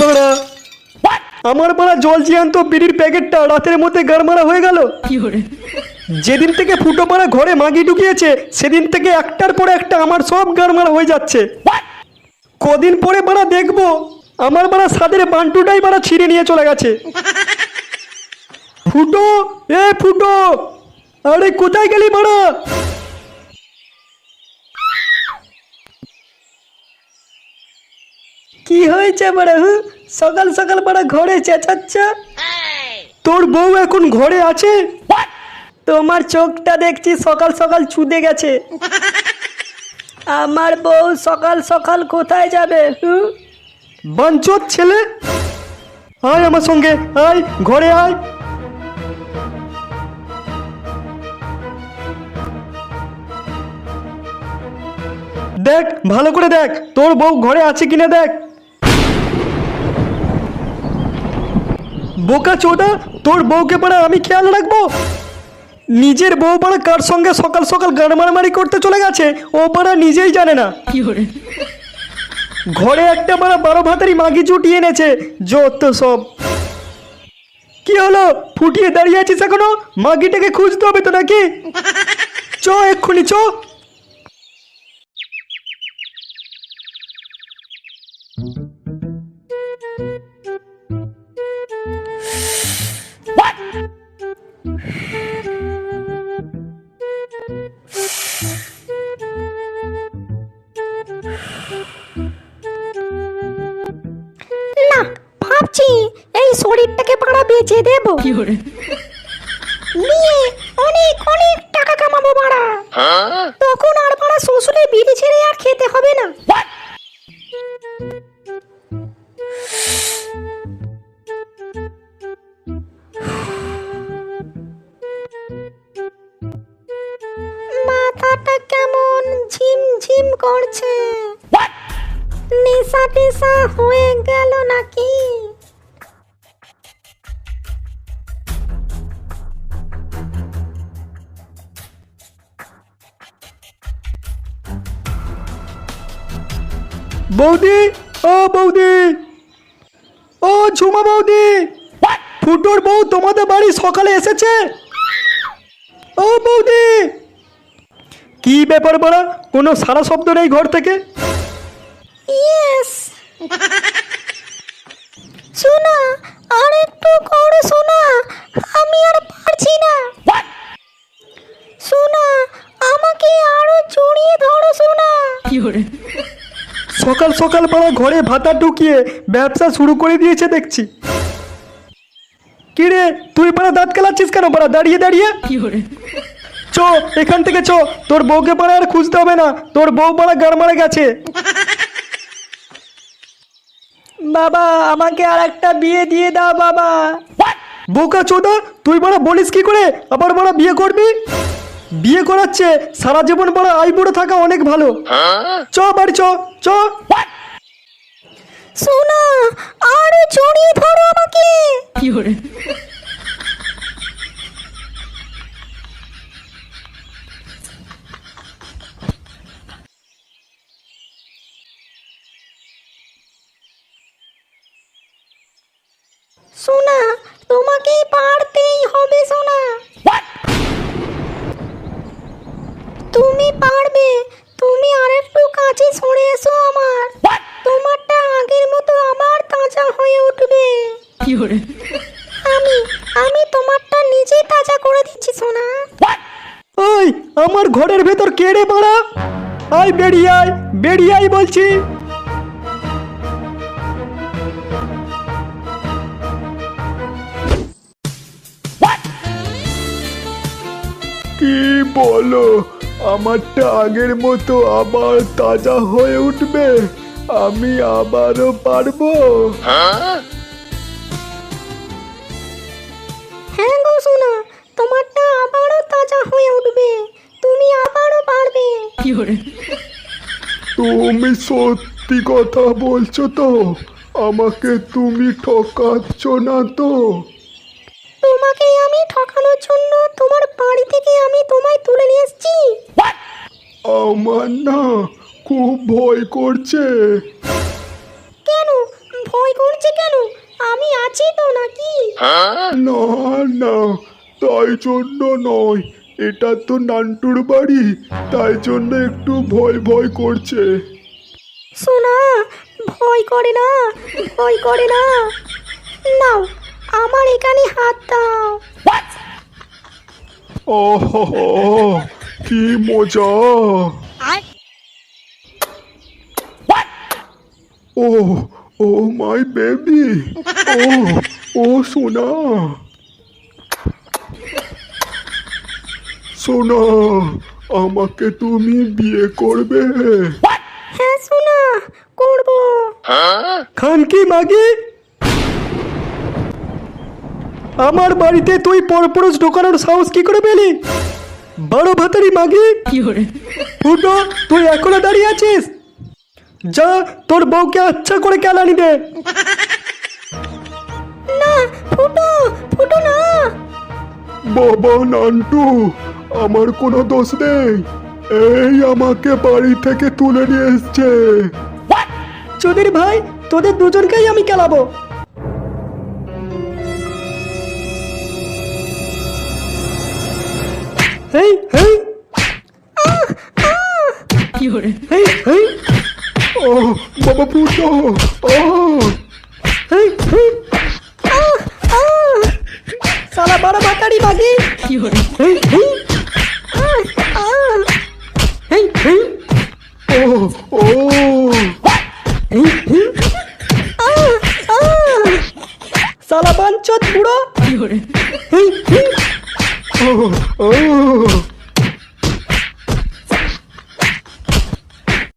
বাড়া। আমার বাড়া জল জিয়ান্ত বিড়ির প্যাকেটটা রাতের মধ্যে গাড়মারা হয়ে গেল। যেদিন থেকে ফুটো মারা ঘরে মাগি ঢুকিয়েছে সেদিন থেকে একটার পর একটা আমার সব গাড়মারা হয়ে যাচ্ছে। কদিন পরে বাড়া দেখব আমার বাড়া সাদের বান্টুটাই বাড়া ছিঁড়ে নিয়ে চলে গেছে। ফুটো এ ফুটো আরে কোথায় গেলি বাড়া? কি হয়েছে বাড়া? হুঁ? সকাল সকাল বাড়া ঘরে চেঁচাচ্ছ? তোর বউ এখন ঘরে আছে? তোমার চোখটা দেখছি সকাল সকাল চুদে গেছে। আমার বউ সকাল সকাল কোথায় যাবে? বাঞ্চোর ছেলে? আয় আমার সঙ্গে আয় ঘরে আয়। দেখ ভালো করে দেখ তোর বউ ঘরে আছে কিনা দেখ। বোকা চোদা তোর বউকে পাড়া আমি খেয়াল রাখব? নিজের বউ পাড়া কার সঙ্গে সকাল সকাল গান মারামারি করতে চলে গেছে ও পাড়া নিজেই জানে না। ঘরে একটা পাড়া বারো ভাতারি মাগি জুটিয়ে এনেছে যত সব। কি হলো? ফুটিয়ে দাঁড়িয়ে আছিস এখনও? মাগিটাকে খুঁজতে হবে তো নাকি? চ এক্ষুনি চ। না বেচে দেব। নিয়ে অনেক অনেক টাকা কামাবো পাড়া তখন আর পাড়া শ্বশুরে বিড়ি ছেড়ে আর খেতে হবে না। মাথাটা কেমন ঝিমঝিম করছে। নেশা টেশা হয়ে গেল নাকি? বৌদি ও বৌদি। ও ঝুমা বৌদি। ফুটোর বউ তোমাদের বাড়ি সকালে এসেছে? ও বৌদি। কি ব্যাপার বড়া কোনো সারা শব্দ নেই ঘর থেকে? ইয়েস শোনা আর একটু করো শোনা আমি আর পারছি না। শোনা আমাকে আরও জড়িয়ে ধরো শোনা সকাল সকাল বড়া ঘরে ভাতা ঢুকিয়ে ব্যবসা শুরু করে দিয়েছে দেখছি। কিরে তুই বড়া দাঁত কেলাচ্ছিস কেন? বড়া দাঁড়িয়ে দাঁড়িয়ে। চ এখান থেকে চ। তোর বউকে পাড়া আর খুঁজতে হবে না। তোর বউ পাড়া গাড় মারা গেছে। বাবা আমাকে আর একটা বিয়ে দিয়ে দাও বাবা। বোকা চোদা তুই বড় বলিস কি করে? আবার বড় বিয়ে করবি? বিয়ে করাচ্ছে সারা জীবন বড় আই বুড়ো থাকা অনেক ভালো। চ বাড়ি চ চ। সোনা আরে জড়িয়ে ধরো আমাকে। সোনা তোমাকে পারতেই হবে সোনা তুমি পারবে? তুমি আরেকটু কাছে সরে এসো আমার। তোমারটা আগের মতো আবার তাজা হয়ে উঠবে। আমি আমি তোমারটা নিজেই তাজা করে দিচ্ছি সোনা। ওই আমার ঘরের ভেতর কে রে বাড়া আয় বেরিয়ে আয় বেরিয়ে আয় বলছি। কি বলো? আমারটা আগের মতো আবার তাজা হয়ে উঠবে। আমি আবারও পারব। হ্যাঁ গো সোনা তোমারটা আবারও তাজা হয়ে উঠবে। তুমি আবারও পারবে। তুমি সত্যি কথা বলছো তো? আমাকে তুমি ঠকাচ্ছ না তো? তোমাকে আমি ঠকানোর জন্য তোমার বাড়ি থেকে আমি তোমায় তুলে নিয়ে এসেছি। আমার না খুব ভয় করছে। কেন? ভয় করছে কেন? আমি আছি তো নাকি? না না তাই জন্য নয়। এটা তো নান্টুর বাড়ি তাই জন্য একটু ভয় ভয় করছে। সোনা ভয় করে না ভয় করে না। নাও আমার এখানে হাত দাও। ওহ কি মজা। ও ও মাই বেবি। ও ও সোনা। সোনা আমাকে তুমি বিয়ে করবে। হ্যাঁ সোনা করব। খানকি মাগি? আমার বাড়িতে তুই পরপুরুষ ঢোকানোর সাহস কি করে পেলি? বড় ভাতারি মাগি। ফুটো তুই এখনও দাঁড়িয়ে আছিস? যা তোর বউকে আচ্ছা করে কেলানি দে। না ফুটো ফুটো না। বাবা নান্টু আমার কোনো দোষ নেই। এই আমাকে বাড়ি থেকে তুলে নিয়ে এসছে। চৌধুরী ভাই তোদের দুজনকেই আমি কেলাবো হেই হেই। হেই হেই। ও বাবা পুতো ও হেই হেই। সালা বড় ভাতারি মাগি হেই হেই। হেই হেই। ও ও। হেই হেই। সালা বাঞ্চত বুড়ো। হেই হেই। ও ও